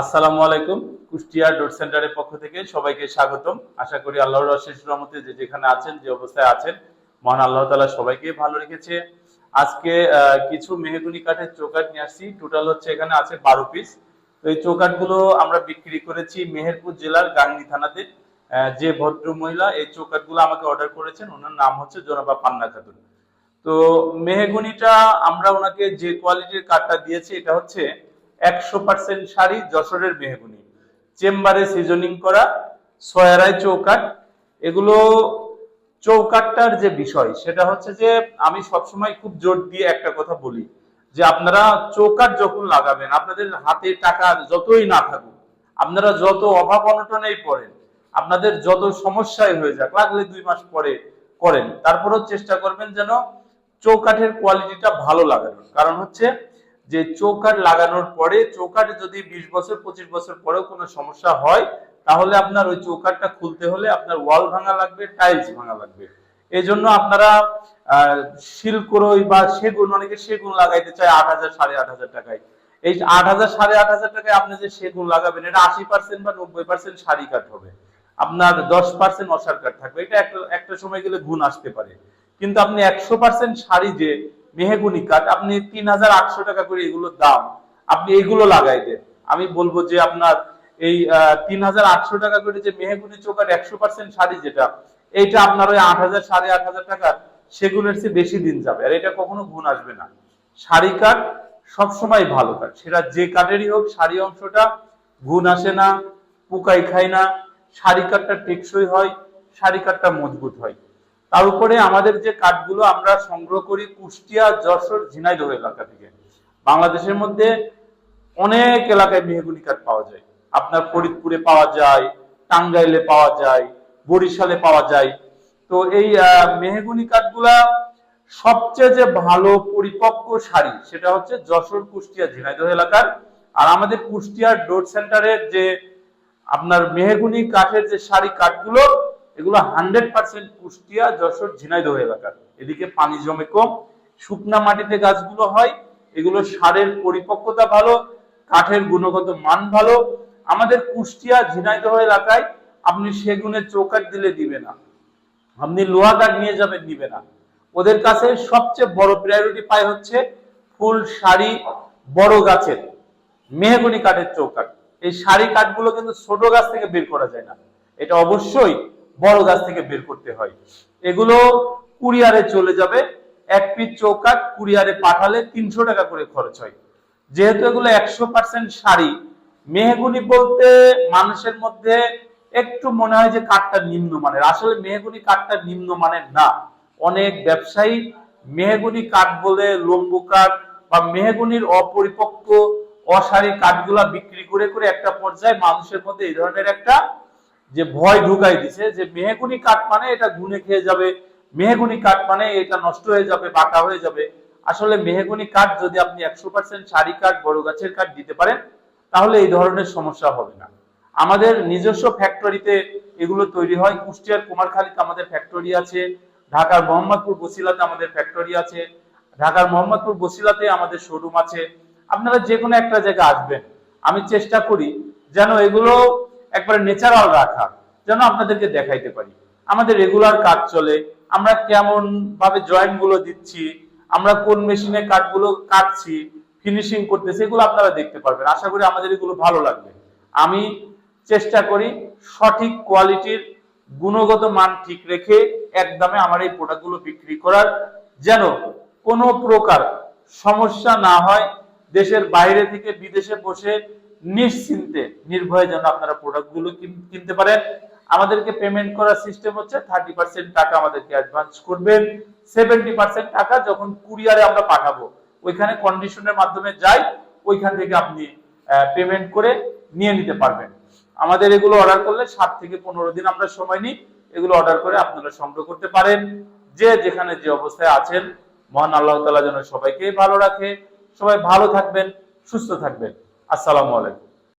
আসসালামু আলাইকুম, কুষ্টিয়া ডট সেন্টারের পক্ষ থেকে সবাইকে স্বাগতম। আশা করি আল্লাহর অশেষ রহমতে যে যেখানে আছেন, যে অবস্থায় আছেন, মহান আল্লাহ তালা সবাইকে ভালো রেখেছে। আজকে কিছু মেহগুনি কাঠের চৌকাট নিয়ে আসছি। টোটাল হচ্ছে এখানে আছে বারো পিস তো এই চৌকাটগুলো আমরা বিক্রি করেছি মেহেরপুর জেলার গাংনী থানাতে। যে ভদ্র মহিলা এই চৌকাটগুলো আমাকে অর্ডার করেছেন, ওনার নাম হচ্ছে জোনাবা পান্না খাতুন। তো মেহগুনিটা আমরা ওনাকে যে কোয়ালিটির কাঠটা দিয়েছি, এটা হচ্ছে একশো পার্সেন্ট শাড়ি যশোরের মেহগুনি। চেম্বারে সিজনিং করা সয়ারাই চৌকাট এগুলো চৌকাটটার যে বিষয়, সেটা হচ্ছে যে আমি সবসময় খুব জোর দিয়ে একটা কথা বলি, যে আপনারা চৌকাট যখন লাগাবেন, আপনাদের হাতে টাকা যতই না থাকুক, আপনারা যত অভাব অনটনেই পড়েন, আপনাদের যত সমস্যায় হয়ে যাক, লাগলে দুই মাস পরে করেন। তারপরেও চেষ্টা করবেন যেন চৌকাঠের কোয়ালিটিটা ভালো লাগানোর। কারণ হচ্ছে যে চৌকাঠ লাগানোর পরে, চৌকাঠে যদি বিশ বছর, পঁচিশ বছর পরেও কোনো সমস্যা হয়, তাহলে আপনার ওই চৌকাঠটা খুলতে হলে আপনার ওয়াল ভাঙা লাগবে, টাইলস ভাঙা লাগবে। এই জন্য আপনারা শিলকরই বা সেগুন, অনেকে সেগুন লাগাইতে চায় আট হাজার, সাড়ে আট হাজার টাকায়। এই আট হাজার, সাড়ে আট হাজার টাকায় আপনি যে সেগুন লাগাবেন, এটা আশি পার্সেন্ট বা নব্বই পার্সেন্ট শাড়ি কাঠ হবে। আপনার দশ পার্সেন্ট অসার কাঠ থাকবে। এটা একটা একটা সময় গেলে গুণ আসতে পারে। কিন্তু আপনি একশো পার্সেন্ট শাড়ি যে মেহেগুনি কাঠ, আপনি তিন হাজার আটশো টাকা করে এগুলোর দাম, আপনি এগুলো লাগাই দেন। আমি বলব যে আপনার এই তিন হাজার আটশো টাকা করে যে মেহেগুনি চৌকাঠ একশো পার্সেন্ট শাড়ি যেটা, এইটা আপনার ওই আট হাজার, সাড়ে আট হাজার টাকার সেগুনের চেয়ে বেশি দিন যাবে। আর এটা কখনো গুণ আসবে না। শাড়ি কাঠ সবসময় ভালো কাঠ। সেটা যে কাঠেরই হোক, শাড়ি অংশটা গুণ আসে না পোকাই খায় না। শাড়ি কাঠটা টেকসই হয়, শাড়ি কাঠটা মজবুত হয়। তার উপরে আমাদের যে কাঠগুলো আমরা সংগ্রহ করি কুষ্টিয়া, যশোর, ঝিনাইদহ এলাকা থেকে। বাংলাদেশের মধ্যে অনেক এলাকায় মেহগুনি কাঠ পাওয়া যায়। আপনার ফরিদপুরে পাওয়া যায়, টাঙ্গাইলে পাওয়া যায়, বরিশালে পাওয়া যায়। তো এই মেহগুনি কাঠগুলা সবচেয়ে যে ভালো পরিপক্ক শাড়ি সেটা হচ্ছে যশোর, কুষ্টিয়া, ঝিনাইদহ এলাকার। আর আমাদের কুষ্টিয়ার ডোর সেন্টারের যে আপনার মেহগুনি কাঠের যে শাড়ি কাঠগুলো এগুলো হান্ড্রেড পার্সেন্ট কুষ্টিয়া যশোর, ঝিনাইদহ এলাকার। এদিকে পানি জমে কম, শুকনা মাটিতে গাছগুলো হয়, এগুলো সারের পরিপক্কতা ভালো, কাঠের গুণগত মান ভালো। আমাদের কুষ্টিয়া, ঝিনাইদহ এলাকায় আপনি সেগুনের চৌকাট দিলে দিবে না। আপনি লোহা কাঠ নিয়ে যাবেন, নিবে না। ওদের কাছে সবচেয়ে বড় প্রায়োরিটি পায় হচ্ছে ফুল, শাড়ি, বড় গাছের, মেহগনি কাঠের চৌকাঠ। এই শাড়ি কাঠগুলো কিন্তু ছোট গাছ থেকে বের করা যায় না। এটা অবশ্যই বড় গাছ থেকে বের করতে হয়। এগুলো কুরিয়ারে চলে যাবে। এক পিস চৌকাঠ কুরিয়ারে পাঠালে তিনশো টাকা করে খরচ হয়। যেহেতু এগুলো একশো পার্সেন্ট শাড়ি, মেহগুনি বলতে মানুষের মধ্যে একটু মনে হয় যে কাঠটা নিম্নমানের। আসলে মেহগুনি কাঠটা নিম্নমানের না। অনেক ব্যবসায়ী মেহগুনি কাঠ বলে লম্বু কাঠ বা মেহগুনির অপরিপক্ক অসারি কাঠগুলা বিক্রি করে করে একটা পর্যায়ে মানুষের মধ্যে এই ধরনের একটা যে ভয় ঢুকাই দিছে, যে মেহগুনি কাঠ মানে এটা গুনে খেয়ে যাবে, মেহগুনি কাঠ মানে এটা নষ্ট হয়ে যাবে, বাঁকা হয়ে যাবে। আসলে মেহগুনি কাঠ যদি আপনি একশো পার্সেন্ট সারি কাঠ, বড় গাছের কাঠ দিতে পারেন, তাহলে এই ধরনের সমস্যা হবে না। আমাদের নিজস্ব ফ্যাক্টরিতে এগুলো তৈরি হয়। কুষ্টিয়ার কুমারখালীতে আমাদের ফ্যাক্টরি আছে, ঢাকার মোহাম্মদপুর বসিলাতে আমাদের ফ্যাক্টরি আছে, ঢাকার মোহাম্মদপুর বসিলাতে আমাদের শোরুম আছে। আপনারা যে কোনো একটা জায়গায় আসবেন। আমি চেষ্টা করি যেন এগুলো একবারে ন্যাচারাল রাখা, যেন আপনাদেরকে দেখাইতে পারি। আমাদের রেগুলার কাজ চলে, আমরা কেমন ভাবে জয়েন্টগুলো দিচ্ছি, আমরা কোন মেশিনে কাঠগুলো কাটছি ফিনিশিং করতেছি, এগুলো আপনারা দেখতে পারবেন। আশা করি আমাদের এগুলো ভালো লাগবে। আমি চেষ্টা করি সঠিক কোয়ালিটির গুণগত মান ঠিক রেখে একদমে আমার এই প্রোডাক্টগুলো বিক্রি করার, যেন কোনো প্রকার সমস্যা না হয়, দেশের বাইরে থেকে বিদেশে বসে নিশ্চিন্তে, নির্ভয়ে যেন আপনারা প্রোডাক্টগুলো কিন- কিনতে পারেন। আমাদেরকে পেমেন্ট করার সিস্টেম হচ্ছে থার্টি পার্সেন্ট টাকা আমাদেরকে অ্যাডভান্স করবেন। সেভেন্টি পার্সেন্ট টাকা যখন কুরিয়ারে আমরা পাঠাবো, ওইখানে কন্ডিশনের মাধ্যমে যাই, ওইখান থেকে আপনি পেমেন্ট করে নিয়ে নিতে পারবেন। আমাদের এগুলো অর্ডার করলে সাত থেকে পনেরো দিন আমরা সময় নিই, এগুলো অর্ডার করে আপনারা সংগ্রহ করতে পারেন। যে যেখানে যে অবস্থায় আছেন, মহান আল্লাহ তালা যেন সবাইকে ভালো রাখে। সবাই ভালো থাকবেন, সুস্থ থাকবেন। আসসালামু আলাইকুম।